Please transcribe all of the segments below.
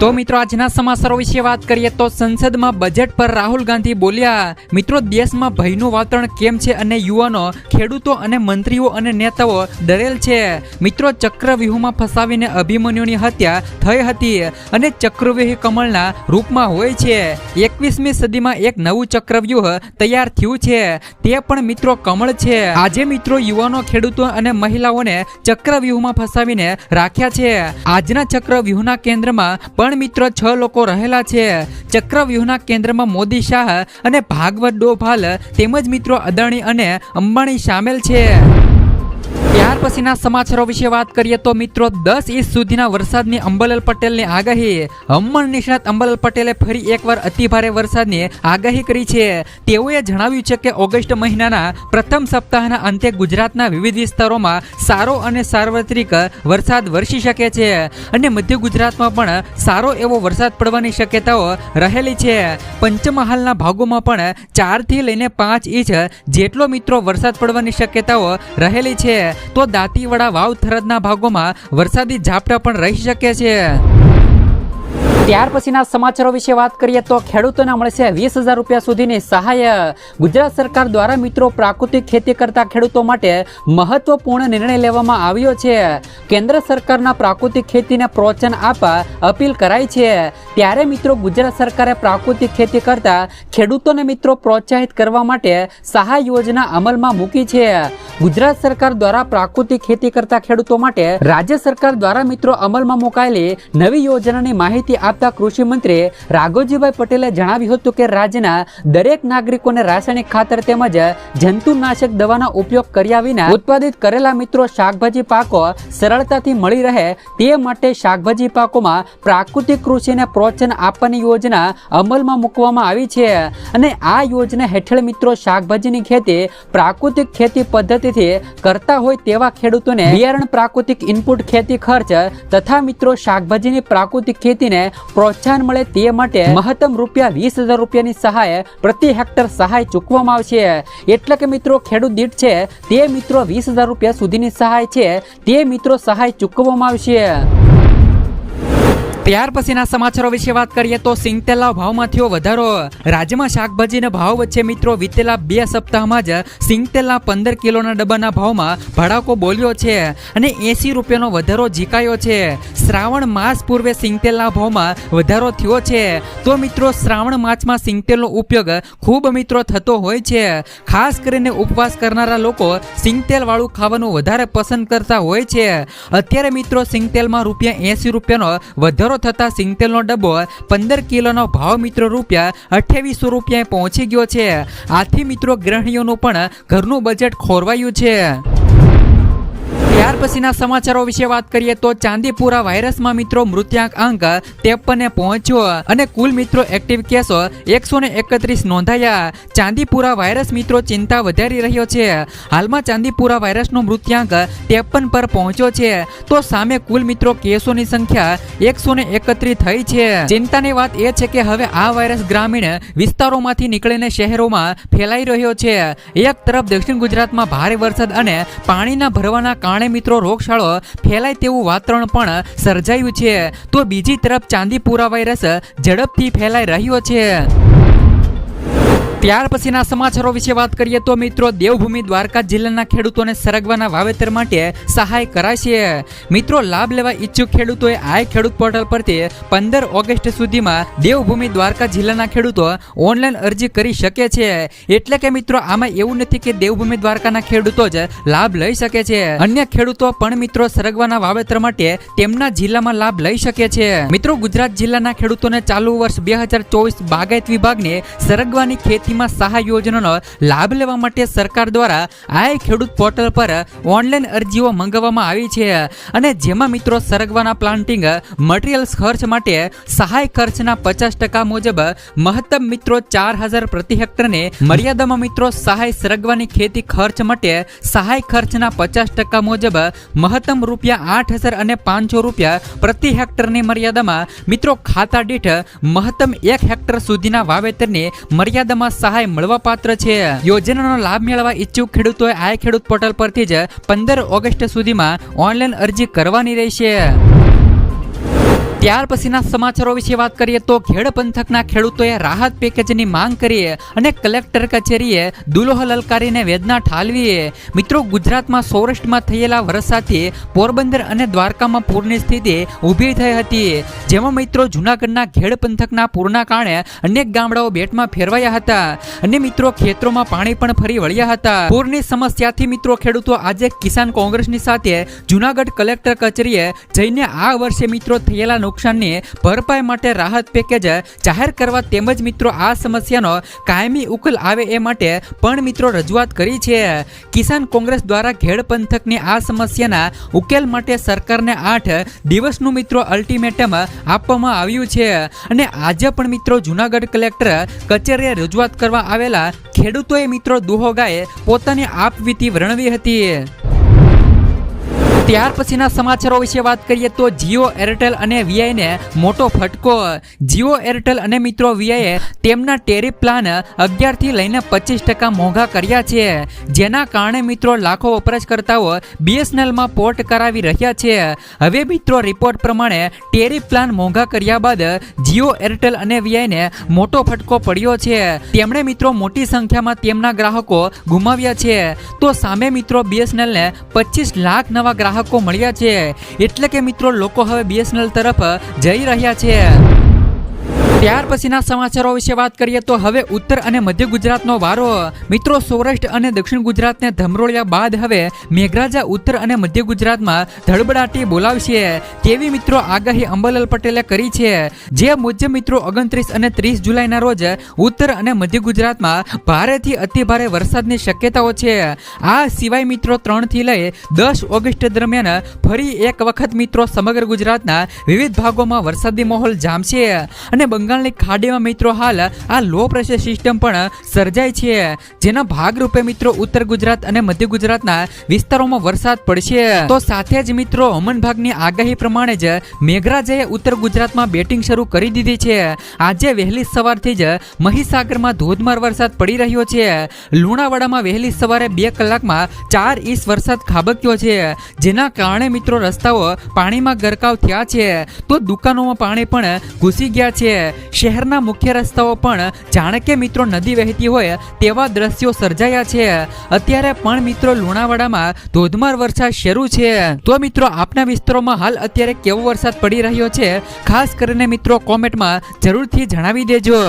તો મિત્રો, આજના સમાચારો વિશે વાત કરીએ તો સંસદમાં બજેટ પર રાહુલ ગાંધી બોલ્યા, મિત્રો, દેશમાં ભયનું વાતાવરણ કેમ છે અને યુવાનો, ખેડૂતો અને મંત્રીઓ અને નેતાઓ ડરેલ છે? મિત્રો, ચક્રવ્યૂહમાં ફસાવીને અભિમન્યુની હત્યા થઈ હતી અને ચક્રવ્યૂહ કમળના રૂપમાં હોય છે. એકવીસમી સદીમાં એક નવું ચક્રવ્યૂહ તૈયાર થયું છે. તે પણ, મિત્રો, કમળ છે. આજે, મિત્રો, યુવાનો, ખેડૂતો અને મહિલાઓને ચક્રવ્યૂહમાં ફસાવીને રાખ્યા છે. આજના ચક્રવ્યૂહના કેન્દ્રમાં પણ મિત્રો છ લોકો રહેલા છે. ચક્રવ્યૂહના કેન્દ્રમાં મોદી શાહ અને ભાગવત ડોભાલ તેમજ મિત્રો અદાણી અને અંબાણી સામેલ છે. ત્યાર પછીના સમાચારો વિશે વાત કરીએ તો મિત્રો, દસ ઇંચ સુધીના વરસાદની અંબલાલ પટેલની આગાહી. હવામાન નિષ્ણાત અંબલાલ પટેલે ફરી એકવાર અતિભારે વરસાદની આગાહી કરી છે. તેઓએ જણાવ્યું છે કે ઓગસ્ટ મહિનાના પ્રથમ સપ્તાહના અંતે ગુજરાતના વિવિધ વિસ્તારોમાં સારો અને સાર્વત્રિક વરસાદ વરસી શકે છે અને મધ્ય ગુજરાતમાં પણ સારો એવો વરસાદ પડવાની શક્યતાઓ રહેલી છે. પંચમહાલના ભાગોમાં પણ ચારથી લઈને પાંચ ઇંચ જેટલો મિત્રો વરસાદ પડવાની શક્યતાઓ રહેલી છે. તો દાંતીવાડા વાવ થરદના ભાગોમાં વરસાદી ઝાપટા પણ રહી શકે છે. ત્યાર પછીના સમાચારો વિશે વાત કરીએ તો ખેડૂતોને મળશે વીસ હજાર રૂપિયા સુધીની સહાય. ગુજરાત સરકાર દ્વારા મિત્રો પ્રાકૃતિક ખેતી કરતા ખેડૂતો માટે મહત્વપૂર્ણ નિર્ણય લેવામાં આવ્યો છે. કેન્દ્ર સરકારના પ્રાકૃતિક ખેતીને પ્રોત્સાહન આપવા અપીલ કરાઈ છે. ત્યારે મિત્રો ગુજરાત સરકારે પ્રાકૃતિક ખેતી કરતા ખેડૂતોને મિત્રો પ્રોત્સાહિત કરવા માટે સહાય યોજના અમલમાં મૂકી છે. ગુજરાત સરકાર દ્વારા પ્રાકૃતિક ખેતી કરતા ખેડૂતો માટે રાજ્ય સરકાર દ્વારા મિત્રો અમલમાં મુકાયેલી નવી યોજનાની માહિતી આપતા કૃષિ મંત્રી રાઘવજીભાઈ પટેલે જણાવ્યું હતું કે રાજ્યના દરેક નાગરિકોને રાસાયણિક ખાતર તેમજ જંતુનાશક દવાનો ઉપયોગ કર્યા વિના ઉત્પાદિત કરેલા મિત્રો શાકભાજી પાકો સરળતાથી મળી રહે તે માટે શાકભાજી પાકોમાં પ્રાકૃતિક કૃષિને પ્રોત્સાહન આપવાની યોજના અમલમાં મૂકવામાં આવી છે. અને આ યોજના હેઠળ મિત્રો શાકભાજીની ખેતી પ્રાકૃતિક ખેતી પદ્ધતિથી કરતા હોય તેવા ખેડૂતોને બિયારણ પ્રાકૃતિક ઇનપુટ ખેતી ખર્ચ તથા મિત્રો શાકભાજીની પ્રાકૃતિક ખેતીને પ્રોત્સાહન મળે તે માટે મહત્તમ રૂપિયા વીસ હજાર રૂપિયાની સહાય પ્રતિ હેક્ટર સહાય ચૂકવવામાં આવશે. એટલે કે મિત્રો, ખેડૂત દીઠ છે તે મિત્રો વીસ હજાર રૂપિયા સુધીની સહાય છે, તે મિત્રો સહાય ચૂકવવામાં આવશે. ત્યાર પછીના સમાચારો વિશે વાત કરીએ તો સિંગતેલના ભાવમાં થયો વધારો. રાજ્યમાં શાકભાજીના ભાવ વચ્ચે મિત્રો વીતેલા બે સપ્તાહમાં જ સિંગતેલના પંદર કિલોના ડબ્બાના ભાવમાં ભડાકો બોલ્યો છે અને એસી રૂપિયાનો વધારો ઝીકાયો છે. શ્રાવણ માસ પૂર્વે સિંગતેલના ભાવમાં વધારો થયો છે. તો મિત્રો શ્રાવણ માસમાં સિંગતેલનો ઉપયોગ ખૂબ મિત્રો થતો હોય છે. ખાસ કરીને ઉપવાસ કરનારા લોકો સિંગતેલ વાળું ખાવાનું વધારે પસંદ કરતા હોય છે. અત્યારે મિત્રો સિંગતેલમાં રૂપિયા એસી રૂપિયાનો વધારો થતા સિંગતેલનો ડબ્બો પંદર કિલોનો ભાવ મિત્રો રૂપિયા અઠ્યાવીસો રૂપિયા પહોંચી ગયો છે. આથી મિત્રો ગ્રહણીઓનું પણ ઘરનું બજેટ ખોરવાયું છે. ત્યાર પછીના સમાચારો વિશે વાત કરીએ તો ચાંદીપુરા વાયરસમાં મિત્રો મૃત્યાંક અંક ત્રેપને પહોંચ્યો અને કુલ મિત્રો એક્ટિવ કેસો એકસો ને એકત્રીસ નોંધાયા. ચાંદીપુરા વાયરસ મિત્રો ચિંતા વધારી રહ્યો છે. હાલમાં ચાંદીપુરા વાયરસનો મૃત્યાંક ત્રેપન પર પહોંચ્યો છે. તો સામે કુલ મિત્રો કેસોની સંખ્યા એકસો ને એકત્રીસ થઈ છે. ચિંતાની વાત એ છે કે હવે આ વાયરસ ગ્રામીણ વિસ્તારોમાંથી નીકળીને શહેરોમાં ફેલાઈ રહ્યો છે. એક તરફ દક્ષિણ ગુજરાતમાં ભારે વરસાદ અને પાણીના ભરવાના કારણે મિત્રો રોગચાળો ફેલાય તેવું વાતાવરણ પણ સર્જાયું છે. તો બીજી તરફ ચાંદીપુરા વાયરસ ઝડપથી ફેલાઈ રહ્યો છે. ત્યાર પછીના સમાચારો વિશે વાત કરીએ તો મિત્રો દેવભૂમિ દ્વારકા જિલ્લાના ખેડૂતોને સરગવાના વાવેતર માટે સહાય કરાશે. મિત્રો લાભ લેવા ઈચ્છુક ખેડૂતોએ આ ખેડૂત પોર્ટલ પરથી પંદર ઓગસ્ટ સુધીમાં દેવભૂમિ દ્વારકા જિલ્લાના ખેડૂતો ઓનલાઈન અરજી કરી શકે છે. એટલે કે મિત્રો આમાં એવું નથી કે દેવભૂમિ દ્વારકાના ખેડૂતો જ લાભ લઈ શકે છે. અન્ય ખેડૂતો પણ મિત્રો સરગવાના વાવેતર માટે તેમના જિલ્લામાં લાભ લઈ શકે છે. મિત્રો ગુજરાત જિલ્લાના ખેડૂતોને ચાલુ વર્ષ બે હજાર ચોવીસ બાગાયત વિભાગની સરગવાની ખેતી પાકવીમા સહાય યોજનાનો લાભ લેવા માટે સરકાર દ્વારા આ ખેડૂત પોર્ટલ પર ઓનલાઈન અરજીઓ મંગાવવામાં આવી છે. અને જેમાં મિત્રો સરગવાના પ્લાન્ટિંગ, મટીરિયલ્સ ખર્ચ માટે સહાય ખર્ચના પચાસ ટકા મુજબ મહત્તમ મિત્રો ચાર હજાર પ્રતિ હેક્ટરને મર્યાદામાં મિત્રો સહાય સરગવાની ખેતી ખર્ચ માટે સહાય ખર્ચના પચાસ ટકા મુજબ મહત્તમ રૂપિયા આઠ હજાર અને પાંચસો રૂપિયા પ્રતિ હેક્ટરની મર્યાદામાં મિત્રો ખાતા દીઠ મહત્તમ એક હેક્ટર સુધીના વાવેતરની મર્યાદામાં સહાય મળવાપાત્ર છે. યોજનાનો લાભ મેળવવા ઈચ્છુક ખેડૂતોએ આ ખેડૂત પોર્ટલ પરથી જ પંદર ઓગસ્ટ સુધીમાં ઓનલાઈન અરજી કરવાની રહેશે. ત્યાર પછીના સમાચારો વિશે વાત કરીએ તો ખેડ પંથકના ખેડૂતોએ રાહત પેકેજની માંગ કરીએ અને કલેક્ટર કચેરીએ દુલોહ લલકારીને વેદના ઠાલવીએ. મિત્રો, ગુજરાતમાં સૌરાષ્ટ્રમાં થયેલા વરસાદથી પોરબંદર અને દ્વારકામાં પૂરની સ્થિતિ ઊભી થઈ હતી. જેમાં મિત્રો, જૂનાગઢના ખેડ પંથકના પૂરના કારણે અનેક ગામડાઓ બેટમાં ફેરવાયા હતા અને મિત્રો, ખેતરોમાં પાણી પણ ફરી વળ્યા હતા. પૂરની સમસ્યાથી મિત્રો, ખેડૂતો આજે કિસાન કોંગ્રેસની સાથે જૂનાગઢ કલેક્ટર કચેરીએ જઈને આ વર્ષે મિત્રો થયેલા નુકસાનની ભરપાઈ માટે રાહત પેકેજ જાહેર કરવા તેમજ મિત્રો આ સમસ્યાનો કાયમી ઉકેલ આવે એ માટે પણ મિત્રો રજૂઆત કરી છે. કિસાન કોંગ્રેસ દ્વારા ઘેડ પંથકની આ સમસ્યાના ઉકેલ માટે સરકારને આઠ દિવસનું મિત્રો અલ્ટિમેટમ આપવામાં આવ્યું છે. અને આજે પણ મિત્રો જુનાગઢ કલેક્ટર કચેરીએ રજૂઆત કરવા આવેલા ખેડૂતોએ મિત્રો દુહોગાએ પોતાની આપવીતી વર્ણવી હતી. ત્યાર પછીના સમાચારો વિશે વાત કરીએ તો જીઓ એરટેલ અને વીઆઈને મોટો ફટકો. જીઓ એરટેલ અને મિત્રો વીઆઈએ તેમના ટેરિફ પ્લાન અગિયારથી લઈને પચીસ ટકા મોંઘા કર્યા છે. જેના કારણે મિત્રો લાખો વપરાશકર્તાઓ બીએસએનએલમાં પોર્ટ કરાવી રહ્યા છે. હવે મિત્રો રિપોર્ટ પ્રમાણે ટેરિફ પ્લાન મોંઘા કર્યા બાદ જીઓ એરટેલ અને વીઆઈને મોટો ફટકો પડ્યો છે. તેમણે મિત્રો મોટી સંખ્યામાં તેમના ગ્રાહકો ગુમાવ્યા છે. તો સામે મિત્રો બીએસએનએલને પચીસ લાખ નવા ગ્રાહકો મળ્યા છે. એટલે કે મિત્રો લોકો હવે બીએસએનએલ તરફ જઈ રહ્યા છે. ત્યાર પછીના સમાચારો વિશે વાત કરીએ તો હવે ઉત્તર અને મધ્ય ગુજરાતનો વારો. મિત્રો, સૌરાષ્ટ્ર અને દક્ષિણ ગુજરાતને ધમરોળ્યા બાદ હવે મેઘરાજા ઉત્તર અને મધ્ય ગુજરાતમાં ધડબડાટી બોલાવશે. તેવી મિત્રો આગાહી અંબાલાલ પટેલે કરી છે. જે મુજબ મિત્રો, ઓગણત્રીસ અને ત્રીસ જુલાઈના રોજ ઉત્તર અને મધ્ય ગુજરાતમાં ભારેથી અતિ ભારે વરસાદની શક્યતાઓ છે. આ સિવાય મિત્રો, ત્રણથી લઈ દસ ઓગસ્ટ દરમિયાન ફરી એક વખત મિત્રો સમગ્ર ગુજરાતના વિવિધ ભાગોમાં વરસાદી માહોલ જામશે. અને બંગાળની ખાડીમાં મિત્રો હાલ આ લો પ્રેશર સિસ્ટમ પણ સર્જાય છે. જેના ભાગરૂપે મિત્રો ઉત્તર ગુજરાત અને મધ્ય ગુજરાતના વિસ્તારોમાં વરસાદ પડશે. તો સાથે જ મિત્રો હવામાન ભાગની આગાહી પ્રમાણે જ મેઘરાજાએ ઉત્તર ગુજરાતમાં બેટિંગ શરૂ કરી દીધી છે. આજે વહેલી સવારથી જ મહીસાગરમાં ધોધમાર વરસાદ પડી રહ્યો છે. લુણાવાડામાં વહેલી સવારે બે કલાકમાં ચાર ઇંચ વરસાદ ખાબક્યો છે. જેના કારણે મિત્રો રસ્તાઓ પાણીમાં ગરકાવ થયા છે. તો દુકાનોમાં પાણી પણ ઘૂસી ગયા છે. શહેરના મુખ્ય રસ્તાઓ પણ જાણે કે મિત્રો નદી વહેતી હોય તેવા દ્રશ્યો સર્જાયા છે. અત્યારે પણ મિત્રો લુણાવાડામાં ધોધમાર વરસાદ શરૂ છે. તો મિત્રો આપના વિસ્તારોમાં હાલ અત્યારે કેવો વરસાદ પડી રહ્યો છે? ખાસ કરીને મિત્રો કોમેન્ટમાં જરૂરથી જણાવી દેજો.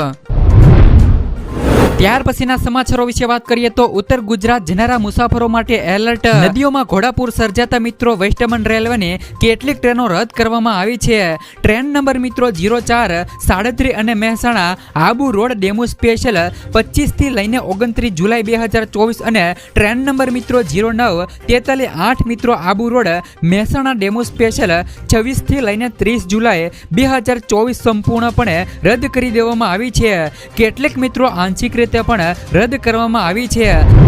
ત્યાર પછીના સમાચારો વિશે વાત કરીએ તો ઉત્તર ગુજરાત જનારા મુસાફરો માટે એલર્ટ. નદીઓમાં ઘોડાપુર સર્જાતા મિત્રો વેસ્ટર્મન રેલવેની કેટલીક ટ્રેનો રદ કરવામાં આવી છે. ટ્રેન નંબર મિત્રો જીરો ચાર સાડત્રીસ અને Mehsana Abu road DEMU special પચીસથી લઈને ઓગણત્રીસ જુલાઈ બે હજાર ચોવીસ અને ટ્રેન નંબર મિત્રો જીરો નવ, તેતાલીસ આઠ મિત્રો Abu road Mehsana DEMU special છવ્વીસથી લઈને ત્રીસ જુલાઈ બે હજાર ચોવીસ સંપૂર્ણપણે રદ કરી દેવામાં આવી છે. કેટલીક મિત્રો આંશિક રીતે પણ રદ કરવામાં આવી છે.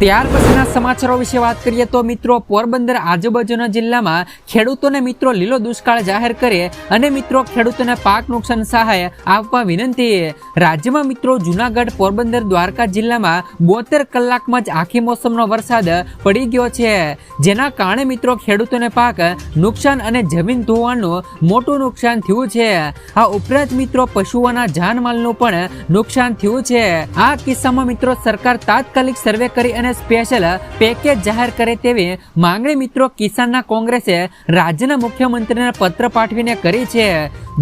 ત્યાર પછીના સમાચારો વિશે વાત કરીએ તો મિત્રો, પોરબંદર આજુબાજુના જિલ્લામાં ખેડૂતોને મિત્રો લીલો દુષ્કાળ જાહેર કરે અને મિત્રો ખેડૂતોને પાક નુકસાન સહાય આપવા વિનંતી. રાજ્યમાં મિત્રો, જુનાગઢ, પોરબંદર, દ્વારકા જિલ્લામાં બોતેર કલાકમાં જ આખી મોસમનો વરસાદ પડી ગયો છે. જેના કારણે મિત્રો ખેડૂતોને પાક નુકસાન અને જમીન ધોવાનું મોટું નુકસાન થયું છે. આ ઉપરાંત મિત્રો, પશુઓના જાનમાલનું પણ નુકસાન થયું છે. આ કિસ્સામાં મિત્રો સરકાર તાત્કાલિક સર્વે કરી અને સ્પેશિયલ પેકેજ જાહેર કરે તેવી માંગણી મિત્રો કિસાનના કોંગ્રેસે રાજ્યના મુખ્યમંત્રીને પત્ર પાઠવીને કરી છે.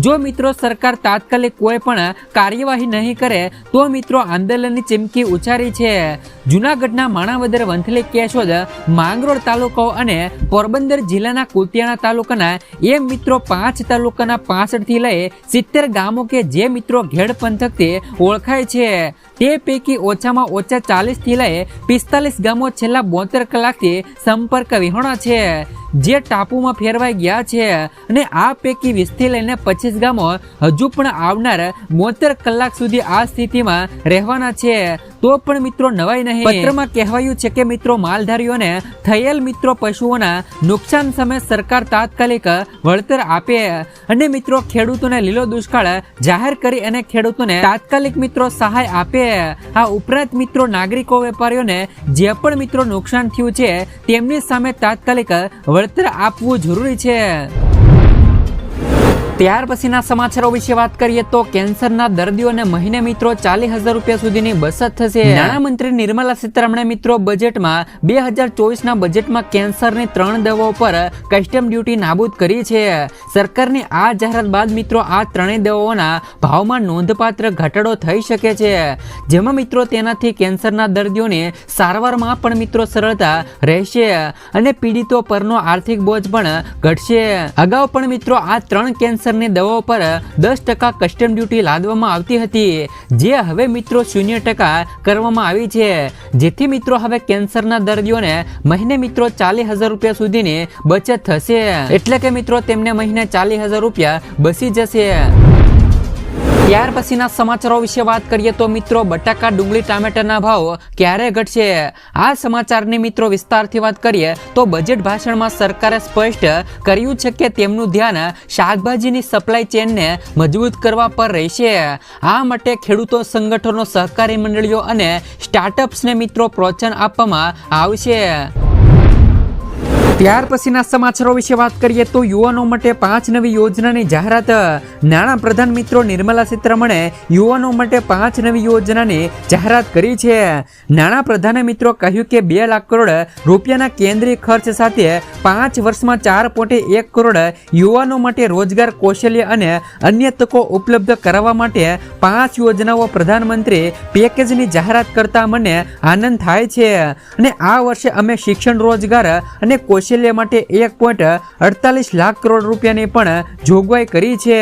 જો મિત્રો સરકાર તાત્કાલિક કોઈ પણ કાર્યવાહી નહીં કરે, તો મિત્રો આંદોલનની ચીમકી ઉચ્ચારી છે. જુનાગઢના માણાવદર વંથલી કેશોદ, માંગરોળ તાલુકો અને પોરબંદર જિલ્લાના કુતિયાણા તાલુકાના એ મિત્રો પાંચ તાલુકાના પાસઠથી લઈ સિત્તેર ગામો કે જે મિત્રો ઘેડ પંથકથી ઓળખાય છે. તે પૈકી ઓછામાં ઓછા ચાલીસથી લઈ પિસ્તાલીસ ગામો છેલ્લા બોતેર કલાકથી સંપર્ક વિહોણા છે. જે ટાપુમાં ફેરવાઈ ગયા છે અને આ પૈકી વીસથી લઈને પચીસ ગામો હજુ પણ આવનાર બોતેર કલાક સુધી આ સ્થિતિમાં રહેવાના છે. તો પણ મિત્રો નવાઈ નહીં. પત્રમાં કહેવાયું છે કે મિત્રો માલધારીઓને થયેલ મિત્રો પશુઓના નુકસાન સામે સરકાર તાત્કાલિક વળતર આપે અને મિત્રો ખેડૂતોને લીલો દુષ્કાળ જાહેર કરી અને ખેડૂતોને તાત્કાલિક મિત્રો સહાય આપે આ ઉપરાંત મિત્રો નાગરિકો વેપારીઓને જે પણ મિત્રો નુકસાન થયું છે, તેમની સામે તાત્કાલિક વળતર આપવું જરૂરી છે. ત્યાર પછીના સમાચારો વિશે વાત કરીએ તો કેન્સરના દર્દીઓને મહિને મિત્રો ચાલીસ હજાર રૂપિયા સુધીની બચત થશે. નાણામંત્રી નિર્મલા સીતારમણે મિત્રો બજેટમાં બે હજાર ચોવીસના બજેટમાં કેન્સરની ત્રણ દવાઓ પર કસ્ટમ ડ્યુટી નાબૂદ કરી છે. સરકારની આ જાહેરાત બાદ મિત્રો આ ત્રણેય દવાઓના ભાવમાં નોંધપાત્ર ઘટાડો થઈ શકે છે. જેમાં મિત્રો તેનાથી કેન્સરના દર્દીઓને સારવારમાં પણ મિત્રો સરળતા રહેશે અને પીડિતો પરનો આર્થિક બોજ પણ ઘટશે. અગાઉ પણ મિત્રો આ ત્રણ કેન્સરની દવાઓ પર દસ ટકા કસ્ટમ ડ્યુટી લાદવામાં આવતી હતી. જે હવે મિત્રો શૂન્ય ટકા કરવામાં આવી છે. જેથી મિત્રો હવે કેન્સરના દર્દીઓને મહિને મિત્રો ચાલીસ હજાર રૂપિયા સુધીની બચત થશે. એટલે કે મિત્રો તેમને મહિને ચાલીસ હજાર રૂપિયા બસી જશે. ત્યાર પછીના સમાચારો વિશે વાત કરીએ તો મિત્રો, બટાકા, ડુંગળી, ટામેટાના ભાવ ક્યારે ઘટશે? આ સમાચારની મિત્રો વિસ્તારથી વાત કરીએ તો બજેટ ભાષણમાં સરકારે સ્પષ્ટ કર્યું છે કે તેમનું ધ્યાન શાકભાજીની સપ્લાય ચેનને મજબૂત કરવા પર રહેશે. આ માટે ખેડૂતો, સંગઠનો, સહકારી મંડળીઓ અને સ્ટાર્ટઅપ્સને મિત્રો પ્રોત્સાહન આપવામાં આવશે. ત્યાર પછીના સમાચારો વિશે વાત કરીએ તો યુવાનો માટે પાંચ નવી યોજનાની જાહેરાત. નાણાં પ્રધાન મિત્રો નિર્મલા સીતારમણે યુવાનો માટે પાંચ નવી યોજનાની જાહેરાત કરી છે. નાણાં પ્રધાને મિત્રો કહ્યું કે બે લાખ કરોડ રૂપિયાના કેન્દ્રીય ખર્ચ સાથે પાંચ વર્ષમાં ચાર પોઈન્ટ એક કરોડ યુવાનો માટે રોજગાર, કૌશલ્ય અને અન્ય તકો ઉપલબ્ધ કરાવવા માટે પાંચ યોજનાઓ પ્રધાનમંત્રી પેકેજની જાહેરાત કરતા મને આનંદ થાય છે. અને આ વર્ષે અમે શિક્ષણ રોજગાર અને કૌશલ્ય માટે એક પોઈન્ટ અડતાલીસ લાખ કરોડ રૂપિયાની પણ જોગવાઈ કરી છે.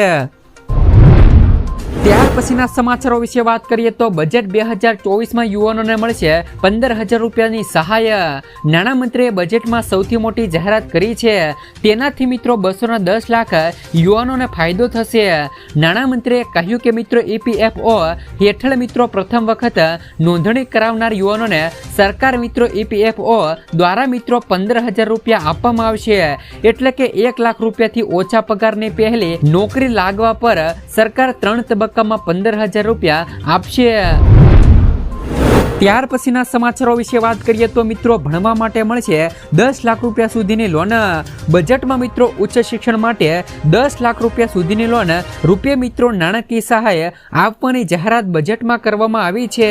ત્યાર પછીના સમાચારો વિશે વાત કરીએ તો બજેટ બે હજાર ચોવીસમાં યુવાનોને મળશે પંદર હજાર રૂપિયાની સહાય. નાણામંત્રીએ બજેટમાં સૌથી મોટી જાહેરાત કરી છે. તેનાથી મિત્રો બસોના દસ લાખ યુવાનોને ફાયદો થશે. નાણામંત્રીએ કહ્યું કે મિત્રો ઈપીએફઓ હેઠળ મિત્રો પ્રથમ વખત નોંધણી કરાવનાર યુવાનોને સરકાર મિત્રો ઈપીએફઓ દ્વારા મિત્રો પંદર હજાર રૂપિયા આપવામાં આવશે. એટલે કે એક લાખ રૂપિયાથી ઓછા પગારની પહેલી નોકરી લાગવા પર સરકાર ત્રણ તબક્કામાં પંદર હજાર રૂપિયા આપશે. ત્યાર પછીના સમાચારો વિશે વાત કરીએ તો મિત્રો ભણવા માટે મળશે દસ લાખ રૂપિયા સુધીની લોન. બજેટમાં મિત્રો ઉચ્ચ શિક્ષણ માટે દસ લાખ રૂપિયા સુધીની લોન. રૂપિયા મિત્રો નાણાકીય સહાય આપવાની જાહેરાત બજેટમાં કરવામાં આવી છે.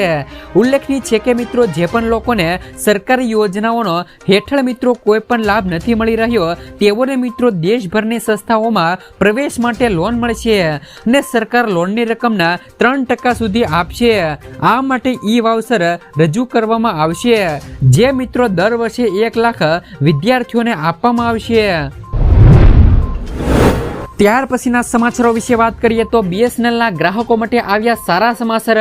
ઉલ્લેખનીય છે કે મિત્રો જે પણ લોકોને સરકારી યોજનાઓનો હેઠળ મિત્રો કોઈ પણ લાભ નથી મળી રહ્યો, તેઓને મિત્રો દેશભરની સંસ્થાઓમાં પ્રવેશ માટે લોન મળશે અને સરકાર લોનની રકમના ત્રણ ટકા સુધી આપશે. આ માટે ઈ વાઉચર રજૂ કરવામાં આવશે. જે મિત્રો દર વર્ષે એક લાખ વિદ્યાર્થીઓને આપવામાં આવશે. ત્યાર પછીના સમાચારો વિશે વાત કરીએ તો બીએસએનએલના ગ્રાહકો માટે આવ્યા સારા સમાચાર.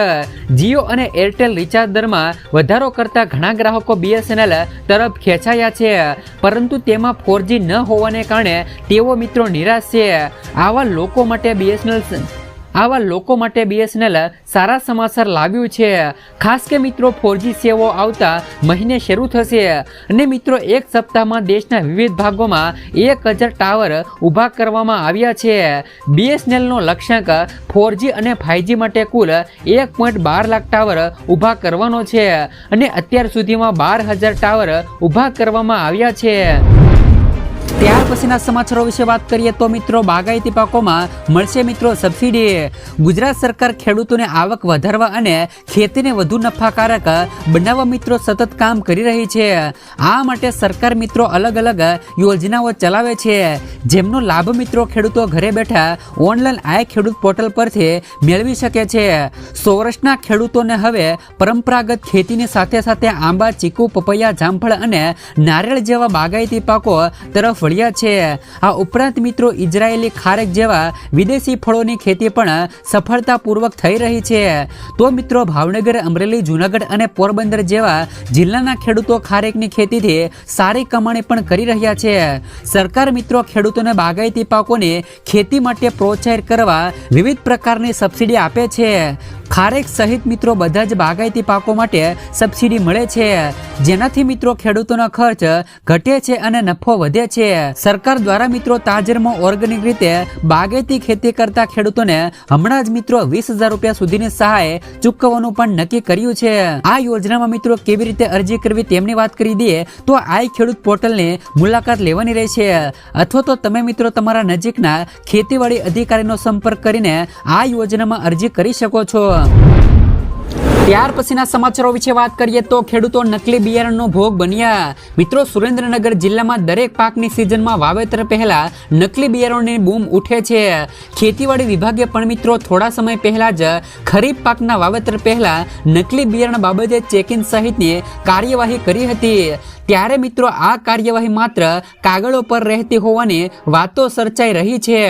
જીઓ અને એરટેલ રિચાર્જ દરમાં વધારો કરતા ઘણા ગ્રાહકો બીએસએનએલ તરફ ખેંચાયા છે. પરંતુ તેમાં ફોરજી ન હોવાને કારણે તેઓ મિત્રો નિરાશ છે. આવા લોકો માટે બીએસએનએલ આવા લોકો માટે બીએસએનએલ સારા સમાચાર લાવ્યું છે. ખાસ કે મિત્રો ફોરજી સેવાઓ આવતા મહિને શરૂ થશે અને મિત્રો, એક સપ્તાહમાં દેશના વિવિધ ભાગોમાં એક હજાર ટાવર ઊભા કરવામાં આવ્યા છે. બીએસએનએલનો લક્ષ્યાંક ફોરજી અને ફાઇવજી માટે કુલ એક પોઈન્ટ બાર લાખ ટાવર ઊભા કરવાનો છે અને અત્યાર સુધીમાં બાર હજાર ટાવર ઊભા કરવામાં આવ્યા છે. ત્યાર પછીના સમાચારો વિશે વાત કરીએ તો મિત્રો બાગાયતી પાકોમાં મળશે મિત્રો સબસિડી. ગુજરાત સરકાર ખેડૂતોને આવક વધારવા અને ખેતીને વધુ નફાકારક બનાવવા મિત્રો સતત કામ કરી રહી છે. આ માટે સરકાર મિત્રો અલગ અલગ યોજનાઓ ચલાવે છે. જેમનો લાભ મિત્રો ખેડૂતો ઘરે બેઠા ઓનલાઈન આય ખેડૂત પોર્ટલ પરથી મેળવી શકે છે. સૌરાષ્ટ્રના ખેડૂતોને હવે પરંપરાગત ખેતીની સાથે સાથે આંબા, ચીકુ, પપૈયા, જામફળ અને નારિયેળ જેવા બાગાયતી પાકો તરફ મળ્યા છે. આ ઉપરાંત મિત્રો, ઇઝરાયેલી ખારેક જેવા વિદેશી ફળોની ખેતી પણ સફળતાપૂર્વક થઈ રહી છે. તો મિત્રો, ભાવનગર, અમરેલી, જૂનાગઢ અને પોરબંદર જેવા જિલ્લાના ખેડૂતો ખારેકની ખેતીથી સારી કમાણી પણ કરી રહ્યા છે. સરકાર મિત્રો, ખેડૂતોને બાગાયતી પાકોને ખેતી માટે પ્રોત્સાહિત કરવા વિવિધ પ્રકારની સબસિડી આપે છે. ખારેક સહિત મિત્રો બધા જ બાગાયતી પાકો માટે સબસિડી મળે છે. જેનાથી મિત્રો ખેડૂતોનો ખર્ચ ઘટે છે અને નફો વધે છે. સરકાર દ્વારા મિત્રો તાજેરમાં ઓર્ગેનિક રીતે બાગાયતી ખેતી કરતા ખેડૂતોને હમણાં જ મિત્રો વીસ હજાર રૂપિયા સુધીની સહાય ચૂકવવાનું પણ નક્કી કર્યું છે. આ યોજનામાં મિત્રો કેવી રીતે અરજી કરવી તેમની વાત કરી દઈએ તો આ ખેડૂત પોર્ટલની મુલાકાત લેવાની રહેશે. અથવા તો તમે મિત્રો તમારા નજીકના ખેતીવાડી અધિકારીનો સંપર્ક કરીને આ યોજનામાં અરજી કરી શકો છો. ત્યાર પછીના સમાચારો વિશે વાત કરીએ તો ખેડૂતો નકલી બિયારણનો ભોગ બન્યા. મિત્રો, સુરેન્દ્રનગર જિલ્લામાં દરેક પાકની સિઝનમાં વાવેતર પહેલા નકલી બિયારણની બૂમ ઉઠે છે. ખેતીવાડી વિભાગે પણ મિત્રો, થોડા સમય પહેલા જ ખરીફ પાકના વાવેતર પહેલા નકલી બિયારણ બાબતે ચેકિંગ સહિતની કાર્યવાહી કરી હતી. ત્યારે મિત્રો આ કાર્યવાહી માત્ર કાગળો પર રહેતી હોવાની વાતો સર્ચાઈ રહી છે.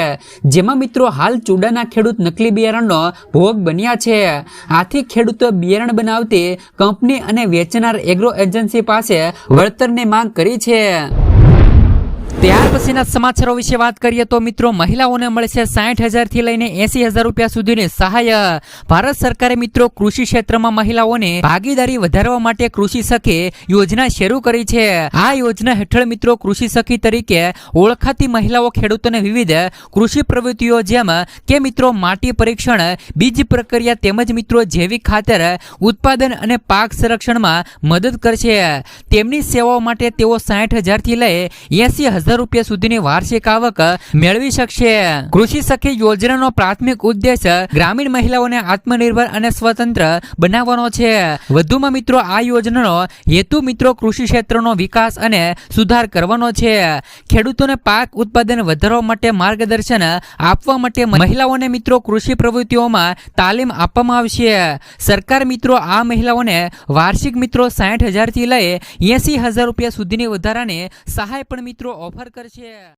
જેમાં મિત્રો હાલ ચૂડાના ખેડૂત નકલી બિયારણનો ભોગ બન્યા છે. આથી ખેડૂતો બિયારણ બનાવતી કંપની અને વેચનાર એગ્રો એજન્સી પાસે વળતરની માંગ કરી છે. ત્યાર પછીના સમાચારો વિશે વાત કરીએ તો મિત્રો, મહિલાઓને મળશે સાઠ હજારથી લઈને એસી હજાર રૂપિયા સુધીની સહાય. ભારત સરકારે મિત્રો કૃષિ ક્ષેત્રમાં મહિલાઓને ભાગીદારી વધારવા માટે કૃષિ સખી યોજના શરૂ કરી છે. આ યોજના હેઠળ મિત્રો કૃષિ સખી તરીકે ઓળખાતી મહિલાઓ, ખેડૂતોને વિવિધ કૃષિ પ્રવૃત્તિઓ જેમ કે મિત્રો માટી પરીક્ષણ, બીજ પ્રક્રિયા તેમજ મિત્રો જૈવિક ખાતર, ઉત્પાદન અને પાક સંરક્ષણમાં મદદ કરશે. તેમની સેવાઓ માટે તેઓ સાઠ હજારથી લઈ એસી હજાર રૂપિયા સુધીની વાર્ષિક આવક મેળવી શકશે. કૃષિ સખી યોજનાનો પ્રાથમિક ઉદ્દેશ ગ્રામીણ મહિલાઓને આત્મનિર્ભર અને સ્વતંત્ર બનાવવાનો છે. વધુમાં મિત્રો, આ યોજનાનો હેતુ મિત્રો કૃષિ ક્ષેત્રનો વિકાસ અને સુધાર કરવાનો છે. ખેડૂતોને પાક ઉત્પાદન વધારવા માટે માર્ગદર્શન આપવા માટે મહિલાઓને મિત્રો કૃષિ પ્રવૃત્તિઓમાં તાલીમ આપવામાં આવશે. સરકાર મિત્રો, આ મહિલાઓને વાર્ષિક મિત્રો સાઠ હજારથી લઈ એસી હજાર રૂપિયા સુધીની વધારાની સહાય પણ મિત્રો ઓફર કરશે.